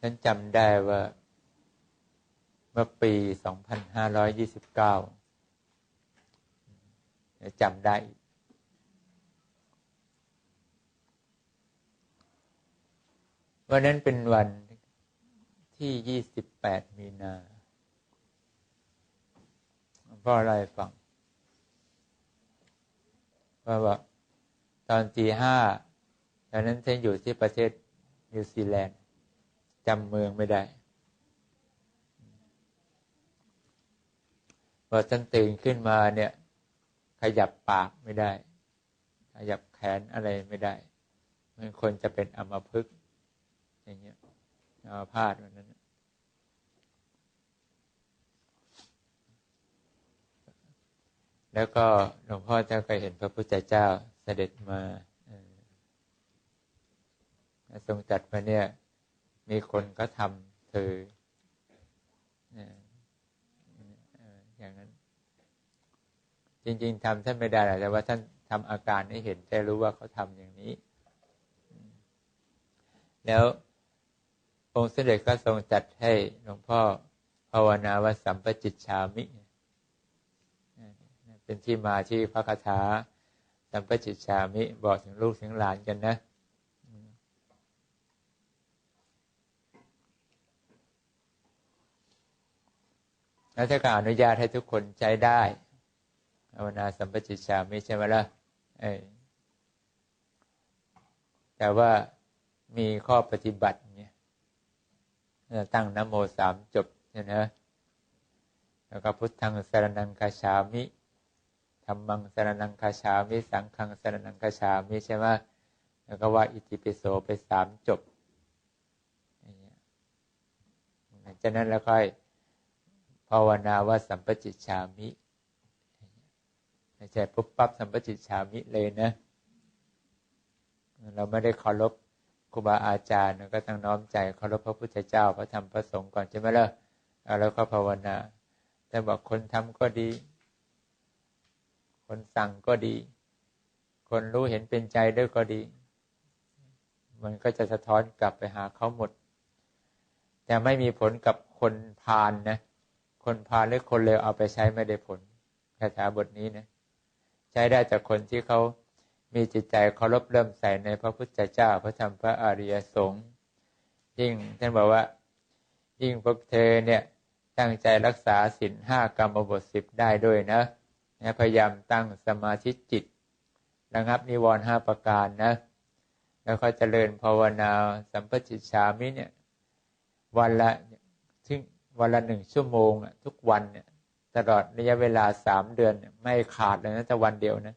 ฉันจำได้ว่าเมื่อปี 2529จำได้ วันนั้นเป็นวันที่ 28 มีนาพ่ออะไรฟังว่าว่าตอนตีห้าตอนนั้นฉันอยู่ที่ประเทศนิวซีแลนด์ จำเมืองไม่ได้พอฉันตื่นขึ้นมาเนี่ย ขยับปากไม่ได้ ขยับแขนอะไรไม่ได้เหมือนคนจะเป็นอัมพฤกอย่างเงี้ยอัมพาตวันนั้นแล้วก็หลวงพ่อเจ้าเคยเห็นพระพุทธเจ้าเสด็จมาทรงจัดมาเนี่ย มีคนก็ทำเธออย่างนั้น จริง ๆทำท่านไม่ได้แต่ว่าท่านทำอาการให้เห็นได้รู้ว่าเขาทำอย่างนี้ แล้วองค์เสด็จก็ทรงจัดให้หลวงพ่อภาวนาว่าสัมปจิตชามิ เป็นที่มาที่พระคาถาสัมปจิตชามิ บอกถึงลูกถึงหลานกันนะ แล้วถ้าการอนุญาตให้ทุกคนใช้ได้ภาวนาสัมปจิชาไม่ใช่ไหมล่ะแต่ว่ามีข้อปฏิบัติเนี่ยตั้งนโมสามจบเนี่ยนะแล้วก็พุทธังสรนังคาชามิธรรมังสรนังคาชามิ สังฆังสรนังคาชามิใช่ไหมแล้วก็ว่าอิติปิโสไปสามจบเงี้ยจากนั้นแล้วค่อย ภาวนาว่าสัมปจิตชามิไม่ใช่ปุ๊บปั๊บสัมปจิตชามิเลยนะ เราไม่ได้เคารพครูบาอาจารย์ก็ต้องน้อมใจเคารพพระพุทธเจ้าพระธรรมพระสงฆ์ก่อนใช่ไหมล่ะแล้วก็ภาวนา แต่บอกคนทำก็ดี คนสั่งก็ดี คนรู้เห็นเป็นใจด้วยก็ดี มันก็จะสะท้อนกลับไปหาเขาหมด แต่ไม่มีผลกับคนพานนะ คนพาหรือคนเลวเอาไปใช้ไม่ได้ผลคาถาบทนี้นะใช้ได้จากคนที่เขามีจิตใจเคารพเริ่มใส่ในพระพุทธเจ้า พระธรรมพระอริยสงฆ์ยิ่งท่านบอกว่า ยิ่งพวกเธอเนี่ยตั้งใจรักษาศีลห้ากรรมบทสิบได้ด้วยนะนะพยายามตั้งสมาธิจิตระงับนิวรณ์ห้าประการนะ แล้วก็เจริญภาวนาสัมปจิตชามิเนี่ย วันละ วันละหนึ่งชั่วโมงทุกวันเนี่ย ตลอดระยะเวลาสามเดือนไม่ขาดเลยนะแต่วันเดียวนะ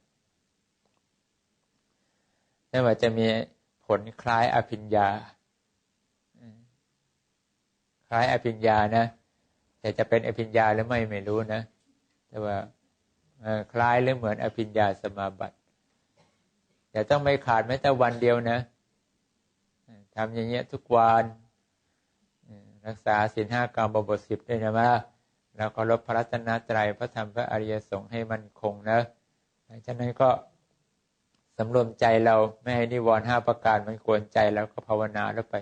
นั่นว่าจะมีผลคล้ายอภิญญา คล้ายอภิญญานะแต่จะเป็นอภิญญาหรือไม่ไม่รู้นะ แต่ว่าคล้ายหรือเหมือนอภิญญาสมาบัติแต่ต้องไม่ขาดแม้แต่วันเดียวนะทำอย่างเงี้ยทุกวัน รักษาศีลห้ากรรมบทสิบด้วยนะว่าแล้วก็ลบพระรัตนตรัยพระธรรมพระอริยสงฆ์ให้มันคงนะฉะนั้นก็สำรวมใจเราไม่ให้นิวรณ์ห้าประการมันกวนใจแล้วก็ภาวนาแล้วไป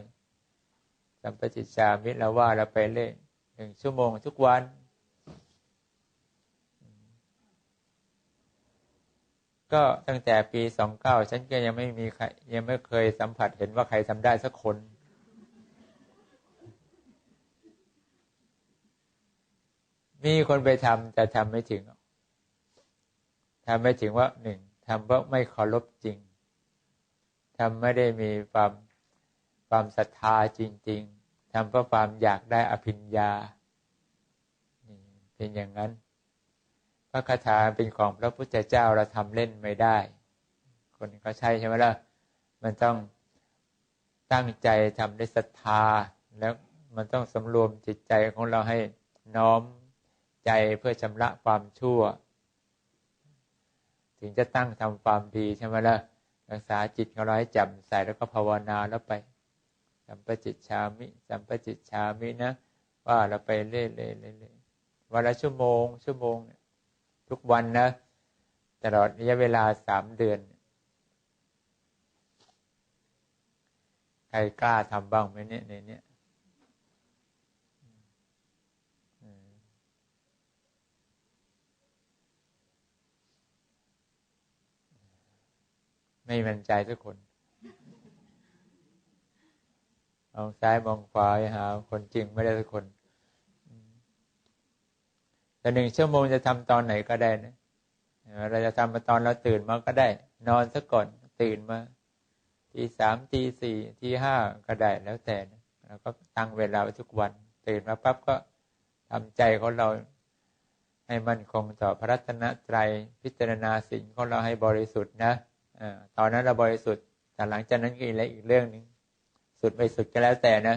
สัมปจิตชามิตรแล้วว่าเราไปเล่หนึ่งชั่วโมงทุกวันก็ตั้งแต่ปีสองเก้าฉันก็ยังไม่มีใครยังไม่เคยสัมผัสเห็นว่าใครทำได้สักคน มีคนไปทำแต่ทำไม่ถึงทำไม่ถึงว่าหนึ่งทำเพราะไม่เคารพจริงทำไม่ได้มีความความศรัทธาจริง ๆทำเพราะความอยากได้อภิญญาเป็นอย่างนั้น พระคาถาเป็นของพระพุทธเจ้าเราทำเล่นไม่ได้ คนก็ใช่ใช่ไหมล่ะมันต้องตั้งใจทำด้วยศรัทธา แล้วมันต้องสำรวมจิตใจของเราให้น้อม ใจเพื่อชำระความชั่ว ถึงจะตั้งทำความดีใช่ไหมล่ะรักษาจิตของเราให้จำใส่แล้วก็ภาวนาแล้วไปสัมปจิตชามิสัมปจิตชามินะ ว่าเราไปเรื่อยๆเรื่อยๆวันละชั่วโมง ชั่วโมง ทุกวันนะตลอดระยะเวลาสามเดือน ใครกล้าทำบ้างไหมเนี่ยในเนี้ย ไม่มั่นใจทุกคนมองซ้ายมองขวาหาคนจริงไม่ได้ทุกคนแต่หนึ่งชั่วโมงจะทำตอนไหนก็ได้นะเราจะทำมาตอนเราตื่นมาก็ได้ นอนซะก่อนตื่นมาทีสามทีสี่ทีห้าก็ได้แล้วแต่นะเราก็ตั้งเวลาไว้ทุกวัน ตื่นมาปั๊บก็ทำใจของเราให้มั่นคงต่อพระรัตนตรัยพิจารณาสิ่งของเราให้บริสุทธิ์นะ อตอนนั้นเราบริสุทธิ์แต่หลังจากนั้นก็อีกอีกเรื่องหนึ่งสุดไม่สุดก็แล้วแต่นะ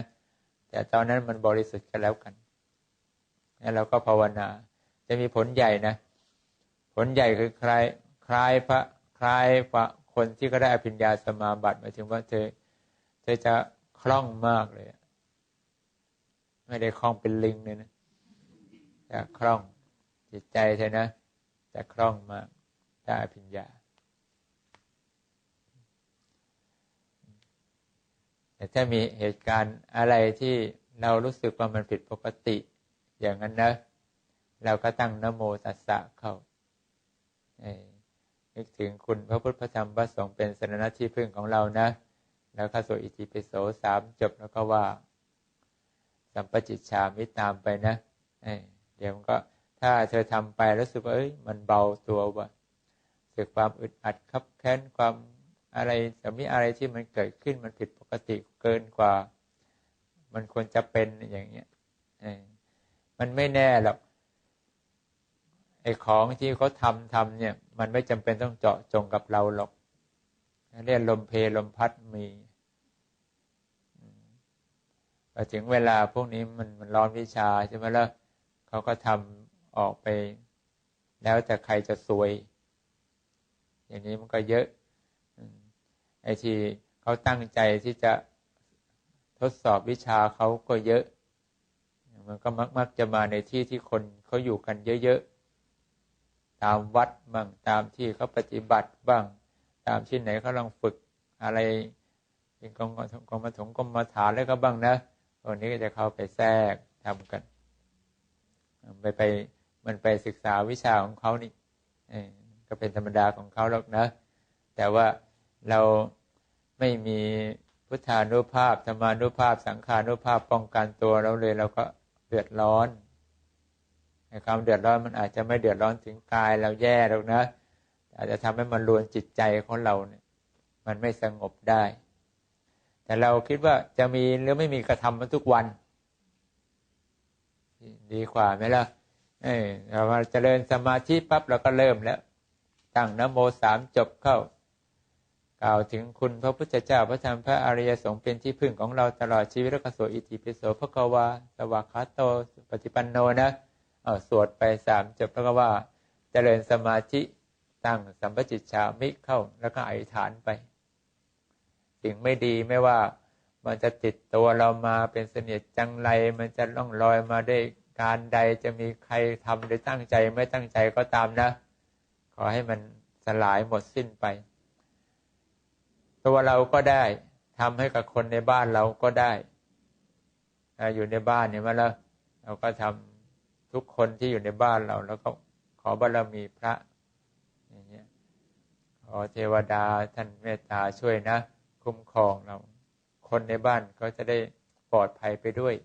แต่ตอนนั้นมันบริสุทธิ์ก็แล้วกันแล้วเราก็ภาวนา จะมีผลใหญ่นะ ผลใหญ่คือคลายคลายพระคลายพระคนที่ก็ได้อภิญญาสมาบัติหมายถึงว่าเธอเธอจะคล่องมากเลย ไม่ได้คล่องเป็นลิงเลยนะจะคล่องจิตใจเธอนะจะคล่องมากได้อภิญญาแต่ ถ้ามีเหตุการณ์อะไรที่เรารู้สึกว่ามันผิดปกติ อย่างนั้นนะเราก็ตั้งนโมตัสสะเข้านึกถึงคุณพระพุทธพระธรรมพระสงฆ์เป็นสรณะที่พึ่งของเรานะ แล้วข้าสู่อิติปิโสสามจบแล้วก็ว่า สัมปจิตชามิตามไปนะเดี๋ยวมันก็ถ้าเธอทำไปรู้สึกว่าเอ้ยมันเบาตัวว่ะเกิดความอึดอัดคับแค้นความ อะไรแต่มีอะไรที่มันเกิดขึ้นมันผิดปกติเกินกว่า มันควรจะเป็นอย่างเงี้ยมันไม่แน่หรอกไอ้ของที่เขาทำทำเนี่ย มันไม่จำเป็นต้องเจาะจงกับเราหรอกเรียกลมเพลลมพัดมีพอถึงเวลาพวกนี้มันมันร้อนวิชาใช่ไหมล่ะเขาก็ทำออกไป แล้วแต่ใครจะซวย อย่างนี้มันก็เยอะ ไอ้ทีเขาตั้งใจที่จะทดสอบวิชาเขาก็เยอะ มันก็มักมักจะมาในที่ที่คนเขาอยู่กันเยอะๆ ตามวัดบ้างตามที่เขาปฏิบัติบ้าง ตามที่ไหนเขาลองฝึกอะไรเป็นกองกองมาถงกองมาฐานแล้วก็บ้างนะวันนี้ก็จะเข้าไปแทรกทำกัน ไปไปมันไปศึกษาวิชาของเขานี่ก็เป็นธรรมดาของเขาแล้วนะ แต่ว่า เราไม่มีพุทธานุภาพธรรมานุภาพ สังขานุภาพป้องกันตัวเราเลยเราก็เดือดร้อนในความเดือดร้อนมันอาจจะไม่เดือดร้อนถึงกายเราแย่หรอกนะ อาจจะทำให้มันรวนจิตใจของเราเนี่ย มันไม่สงบได้ แต่เราคิดว่าจะมีหรือไม่มีกระทำมันทุกวัน ดีกว่าไหมล่ะเออเราจเจริญสมาธิปั๊บเราก็เริ่มแล้ว ตั้งนโมสามจบเข้า กล่าวถึงคุณพระพุทธเจ้าพระธรรมพระอริยสงฆ์เป็นที่พึ่งของเราตลอดชีวิตรักโสอิติปิโสพระกวาสวากาโตปฏิปันโนนะเอาสวดไปสามจบแล้วก็ว่าเจริญสมาธิตั้งสัมปจิตชามิเข้าแล้วก็อธิษฐานไป สิ่งไม่ดีไม่ว่ามันจะติดตัวเรามาเป็นเสนียดจังไร มันจะล่องลอยมาได้การใดจะมีใครทำโดยตั้งใจไม่ตั้งใจก็ตามนะ ขอให้มันสลายหมดสิ้นไป ตัวเราก็ได้ทำให้กับคนในบ้านเราก็ได้อยู่ในบ้านเนี่ยมาแล้วเราก็ทำทุกคนที่อยู่ในบ้านเรา แล้วก็ขอบารมีพระอย่างเงี้ยขอเทวดาท่านเมตตาช่วยนะ คุ้มครองเรา คนในบ้านก็จะได้ปลอดภัยไปด้วย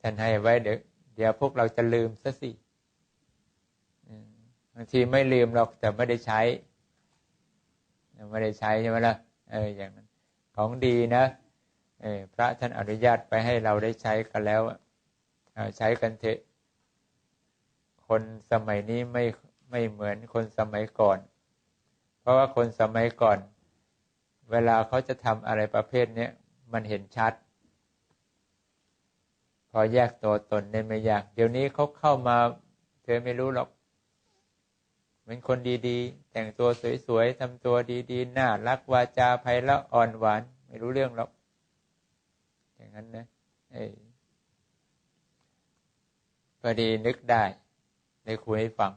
ท่านให้ไว้เดี๋ยวเดี๋ยวพวกเราจะลืมซะสิางทีไม่ลืมหรอกแต่ไม่ได้ใช้ ไม่ได้ใช้ใช่ไหมล่ะเอออย่างนั้นของดีนะเออพระท่านอนุญาตไปให้เราได้ใช้กันแล้วใช้กันเถอะคนสมัยนี้ไม่ไม่เหมือนคนสมัยก่อน เพราะว่าคนสมัยก่อน เวลาเขาจะทำอะไรประเภทนี้มันเห็นชัด พอแยกตัวตนได้ไม่ยาก เดี๋ยวนี้เขาเข้ามา เธอไม่รู้หรอก เป็นคนดีๆ แต่งตัวสวยๆทำตัวดีๆ น่ารักวาจาไพเราะอ่อนหวาน ไม่รู้เรื่องหรอก อย่างนั้นนะเอ้พอดีนึกได้ในคุยให้ฟัง